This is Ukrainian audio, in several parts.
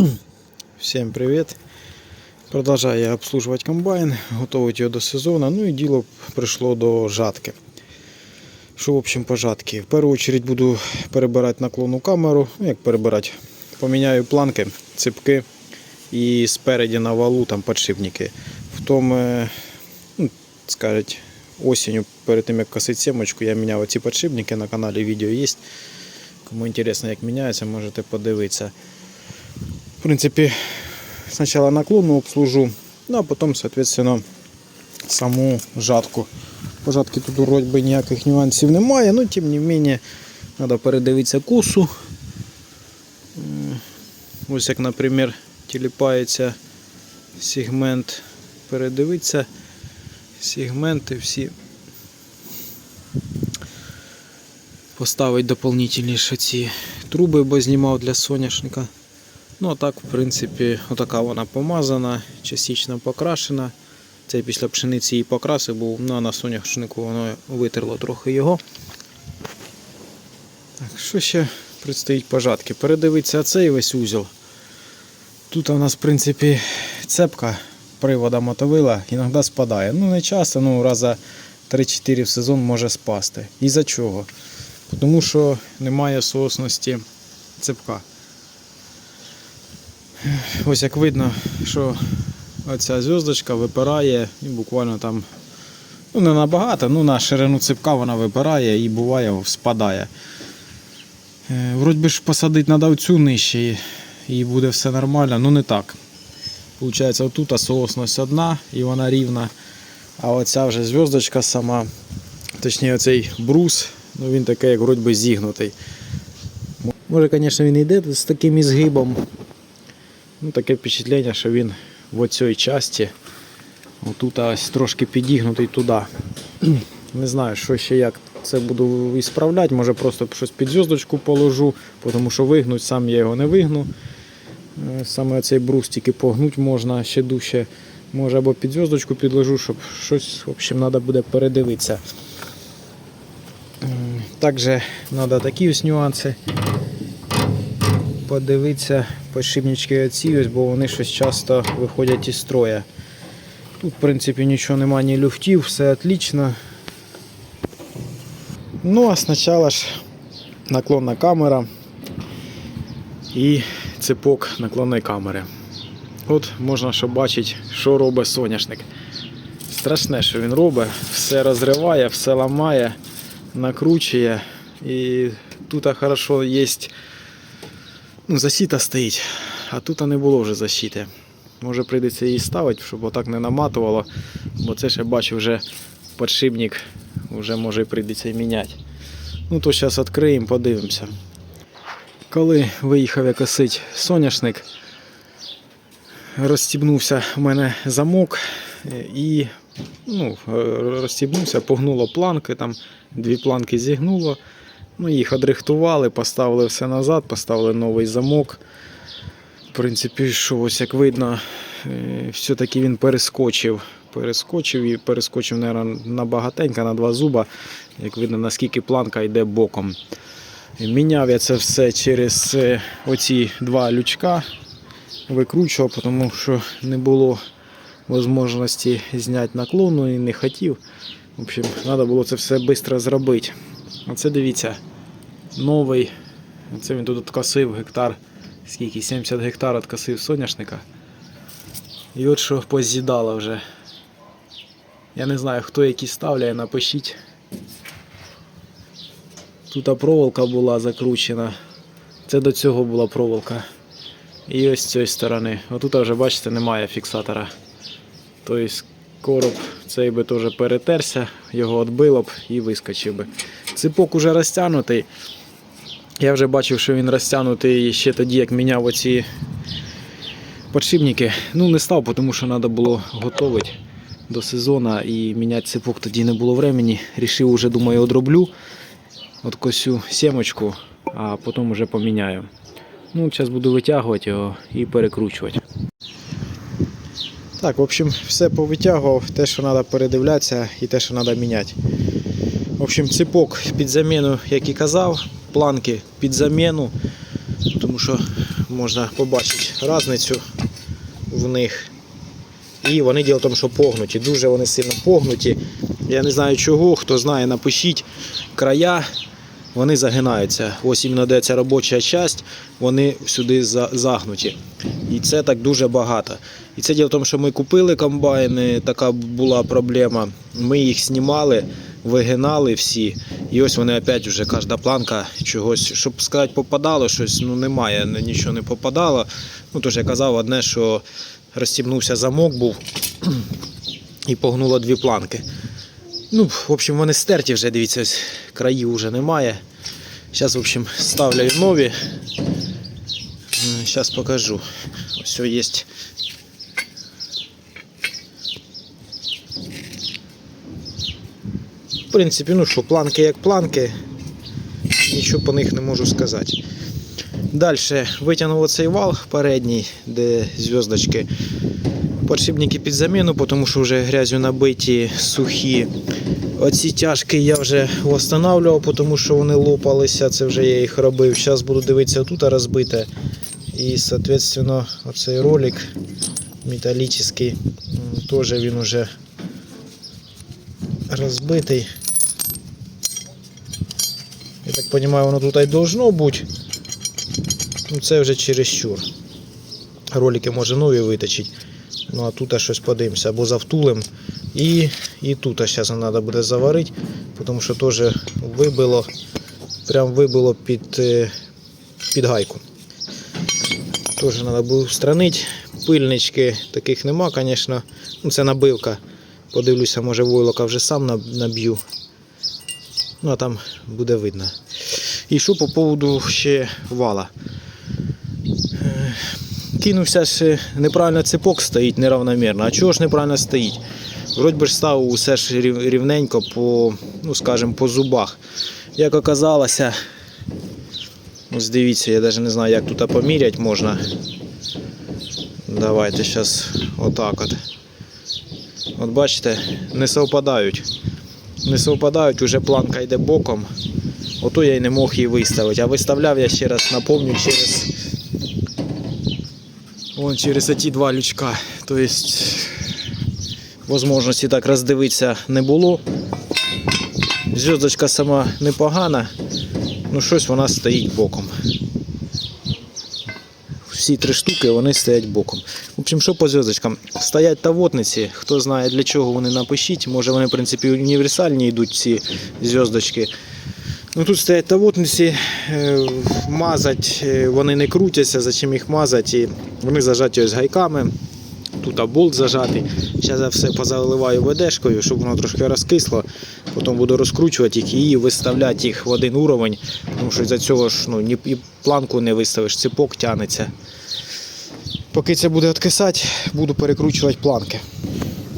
Всем привет! Продолжаю я обслуживать комбайн, готовить його до сезону. Ну і діло прийшло до жатки. Що в общем по жатки? В першу чергу буду перебирати наклонну камеру. Ну як перебирати? Поміняю планки, ципки і спереді на валу там подшипники. В тому, ну, скажуть, осінню перед тим як косити сімочку, я міняв ці подшипники на каналі відео є. Кому інтересно, як міняється, можете подивитися. В принципе, сначала наклонную обслужу, ну а потом, соответственно, саму жатку. По жатки тут вроде би ніяких нюансів немає, но тим не менее треба передивитися косу. Ось як, наприклад, тіліпається сегмент, передивитися сегменти всі. Поставить дополнительні ще ці труби, бо знімав для соняшника. Ну, а так, в принципі, отака вона помазана, частично покрашена. Це після пшениці її покрасив був, ну на соняшнику воно витерло трохи його. Так, що ще предстоїть пожатки? Передивитися цей весь узел. Тут у нас, в принципі, цепка привода мотовила іноді спадає. Ну, не часто, ну раза 3-4 в сезон може спасти. І за чого? Тому що немає соосності цепка. Ось як видно, що оця зв'язочка випирає і буквально там, ну не набагато, ну на ширину ципка вона випирає і буває спадає. Е, Вроді би ж посадити треба оцю нижче і буде все нормально, ну не так. Получається, отут соосність одна і вона рівна. А оця вже зв'язочка сама, точніше оцей брус, ну він такий, як вроді би зігнутий. Може, звісно, він йде з таким ізгибом. Ну, таке впечатлення, що він в оцій часті отут ось трошки підігнутий туди. Не знаю, що ще як це буду ісправляти. Може просто щось під зв'язочку положу, тому що вигнуть сам я його не вигну. Е, Саме цей брус тільки погнуть можна ще дужче. Може або під зв'язочку підложу, щоб щось в общем, треба буде передивитися. Також треба такі ось нюанси подивитися подшипнички оці, бо вони щось часто виходять із строя. Тут, в принципі, нічого немає, ні люфтів, все отлично. Ну, а спочатку ж наклонна камера і цепок наклонної камери. От можна що бачити, що робить соняшник. Страшне, що він робить, все розриває, все ламає, накручує. І тут хорошо є ну, засіта стоїть, а тут не було вже защити. Може прийдеться її ставити, щоб отак не наматувало, бо це ще бачу вже подшипник, вже може прийдеться міняти. Ну то зараз відкриємо, подивимося. Коли виїхав я косить соняшник, розстібнувся в мене замок е, і ну, е, розстібнувся, погнуло планки, там дві планки зігнуло. Ну, їх одрихтували, поставили все назад, поставили новий замок. В принципі, що ось як видно, е, все-таки він перескочив. Перескочив і перескочив, мабуть, на багатенько, на два зуба. Як видно, наскільки планка йде боком. Міняв я це все через е, оці два лючка. Викручував, тому що не було можливості зняти наклону і не хотів. В общем, треба було це все швидко зробити. Оце дивіться, новий. Це він тут откосив гектар. Скільки? 70 гектар откосив соняшника. І от що поз'їдало вже. Я не знаю, хто які ставляє, напишіть. Тут проволока була закручена. Це до цього була проволока. І ось з цієї сторони. Отут вже бачите немає фіксатора. Тобто короб цей би теж перетерся, його відбило б і вискочив би. Ципок уже розтягнутий. Я вже бачив, що він розтягнутий ще тоді, як міняв оці подшипники. Ну, не став, тому що треба було готувати до сезону і міняти ципок тоді не було времени. Рішив уже, думаю, одроблю откосю сімочку, а потім вже поміняю. Ну, зараз буду витягувати його і перекручувати. Так, в общем, все повитягував, те, що треба передивлятися і те, що треба міняти. В общем, ципок під заміну, як і казав, планки під заміну. тому що можна побачити різницю в них. І вони діло в тому, що погнуті. Дуже вони сильно погнуті. Я не знаю чого, хто знає, напишіть края. Вони загинаються. Ось іменно де робоча часть, вони сюди загнуті. І це так дуже багато. І це діло в тому, що ми купили комбайни, така була проблема. Ми їх знімали, вигинали всі. І ось вони опять вже кожна планка чогось, щоб сказати, попадало щось, ну немає, нічого не попадало. Ну тож я казав, одне, що розстібнувся замок був і погнуло дві планки. Ну, в общем, вони стерті вже, дивіться, ось країв вже немає. Зараз, в общем, ставлю нові. Зараз покажу. Ось є. В принципі, ну що, планки як планки. Нічого по них не можу сказати. Далі витягнув оцей вал передній, де зв'язочки. Подшипники під заміну, тому що вже грязю набиті, сухі. Оці тяжки я вже встановлював, тому що вони лопалися, це вже я їх робив. Зараз буду дивитися тут розбите. І, соответственно, оцей ролик металічний, теж він уже розбитий. Я так розумію, воно тут і должно бути. Ну, це вже чересчур. Ролики може нові виточити. Ну а тут щось подивимося або завтулим. І, і тут зараз треба буде заварити, тому що теж вибило, прям вибило під, е, під гайку. Теж треба буде устранити. Пильнички таких нема, звісно. Ну, це набивка. Подивлюся, може войлока вже сам наб'ю. Ну а там буде видно. І що по поводу ще вала. Е, Кинувся ж неправильно цепок стоїть неравномірно. А чого ж неправильно стоїть? Вроді би ж став усе ж рівненько по, ну скажімо, по зубах. Як оказалося, ось дивіться, я навіть не знаю, як тут поміряти можна. Давайте зараз отак от. От бачите, не совпадають. Не совпадають, уже планка йде боком. Ото я й не мог її виставити. А виставляв я ще раз, напомню, через Вон через ці два лючка. Тобто можливості так роздивитися не було. Зв'язочка сама непогана, ну щось вона стоїть боком. Всі три штуки вони стоять боком. В общем, що по зв'язочкам? Стоять тавотниці, хто знає для чого вони напишіть. Може вони в принципі універсальні йдуть ці зв'язочки. Ну тут стоять тавотниці, е, мазать, е, вони не крутяться, зачем їх мазати. Вони зажаті ось гайками. Тут болт зажатий. Зараз я все позаливаю ведешкою, щоб воно трошки розкисло. Потім буду розкручувати їх і виставляти їх в один уровень, тому що за цього ж ну, ні і планку не виставиш, ципок тягнеться. Поки це буде відкисати, буду перекручувати планки.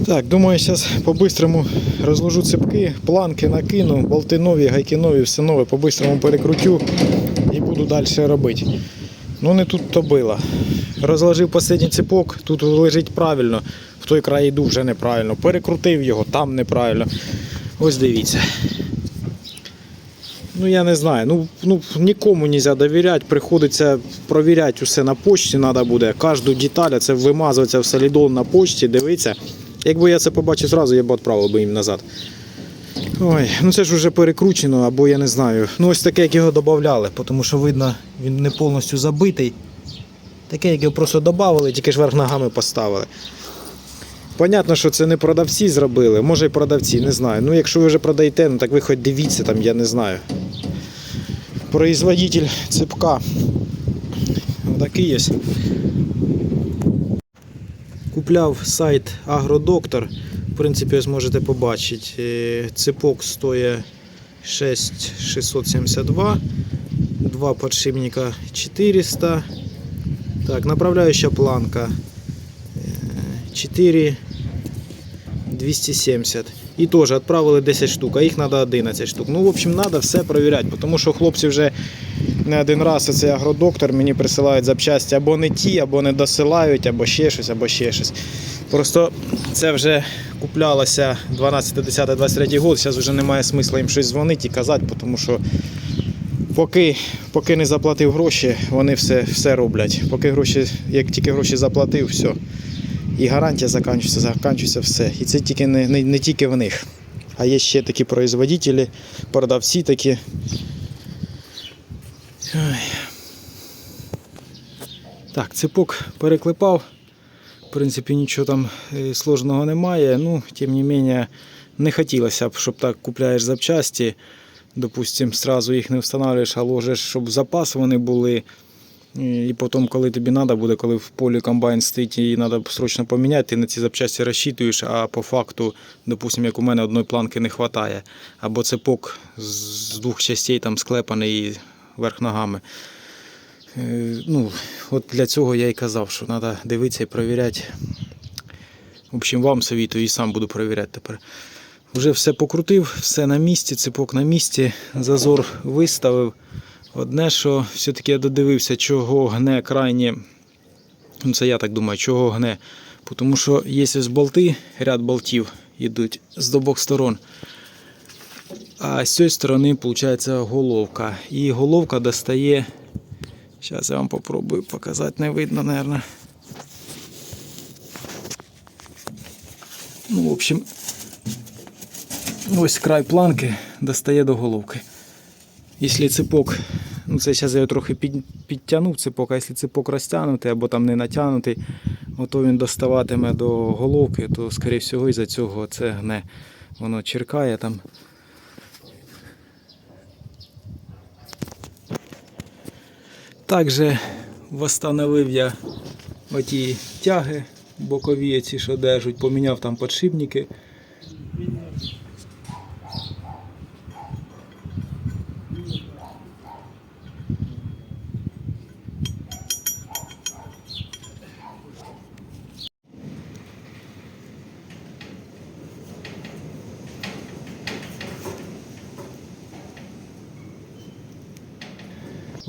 Так, думаю, зараз по-бистрому розложу цепки, планки накину, болти нові, гайки нові, все нове, по-бистрому перекрутю і буду далі робити. Ну не тут то було. Розложив останній цепок, тут лежить правильно, в той край йду вже неправильно. Перекрутив його, там неправильно. Ось дивіться. Ну я не знаю. Ну, ну нікому не можна довіряти, приходиться провіряти усе на почті, треба буде. Кожну деталь, це вимазується в солідон на почті, дивиться. Якби я це побачив зразу, я б відправив би їм назад. Ой, ну це ж вже перекручено, або я не знаю. Ну ось таке, як його додавали, тому що видно, він не повністю забитий. Таке, як його просто додавали, тільки ж верх ногами поставили. Понятно, що це не продавці зробили, може і продавці, не знаю. Ну якщо ви вже продаєте, ну так ви хоч дивіться там, я не знаю. Производитель цепка. Такий є. Купляв сайт Агродоктор. В принципі, ось можете побачити. е, Цепок стоїть 6672, два подшипника 400. Так, направляющая планка е, 4 270. І теж відправили 10 штук, а їх треба 11 штук. Ну, в общем, треба все перевіряти, тому що хлопці вже не один раз оцей агродоктор мені присилають запчасті або не ті, або не досилають, або ще щось, або ще щось. Просто це вже куплялося 12, 10, 23 год, зараз вже немає смисла їм щось дзвонити і казати, тому що Поки, поки не заплатив гроші, вони все, все роблять. Поки гроші, як тільки гроші заплатив, все. І гарантія закінчується, закінчується все. І це тільки не, не, не тільки в них. А є ще такі производителі, продавці такі. Ой. Так, цепок переклепав. В принципі, нічого там е, сложного немає. Ну, тим не менше, не хотілося б, щоб так купляєш запчасті. Допустим, сразу їх не встановлюєш, а ложиш, щоб запас вони були. І потім, коли тобі треба буде, коли в полі комбайн стоїть і треба срочно поміняти, ти на ці запчасті розчитуєш, а по факту, допустим, як у мене одної планки не вистачає. Або цепок з двох частей там склепаний верх ногами. Е, Ну, от для цього я і казав, що треба дивитися і перевіряти. В общем, вам совітую і сам буду перевіряти тепер. Вже все покрутив, все на місці, цепок на місці, зазор виставив. Одне, що все-таки я додивився, чого гне крайнє. Ну, це я так думаю, чого гне. Тому що є болти, ряд болтів йдуть з обох сторон. А з цієї сторони, виходить, головка. І головка достає. Зараз я вам попробую показати, не видно, мабуть. Ну, в общем, ось край планки достає до головки. Якщо ципок, ну це зараз я його трохи під, підтягнув ципок, а якщо ципок розтягнутий або там не натягнутий, ото він доставатиме до головки, то скоріше всього із-за цього це гне. Воно черкає там. Також встановив я оті тяги бокові, ці, що держать, поміняв там подшипники.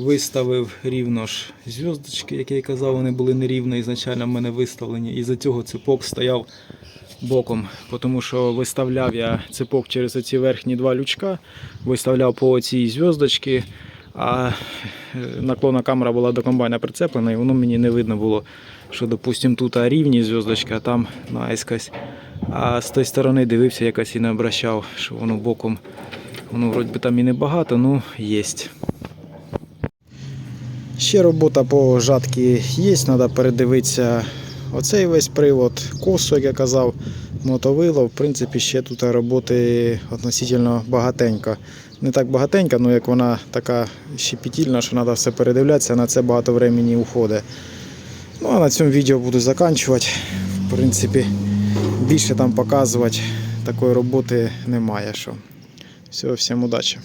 Виставив рівно ж зв'язочки, як я й казав, вони були нерівно ізначально в мене виставлені. І за цього цепок стояв боком, тому що виставляв я цепок через оці верхні два лючка, виставляв по цій зв'язочці, а е, наклонна камера була до комбайна прицеплена, і воно мені не видно було, що, допустим, тут рівні зв'язочки, а там наискось. А з тої сторони дивився, якось і не обращав, що воно боком, воно вроді там і небагато, ну єсть. Ще робота по жатки є, треба передивитися оцей весь привод, косу, як я казав, мотовило. В принципі, ще тут роботи относительно багатенько. Не так багатенько, але як вона така щепетільна, що треба все передивлятися, на це багато времени уходить. Ну а на цьому відео буду закінчувати. В принципі, більше там показувати такої роботи немає. Що. Всього, всім удачі.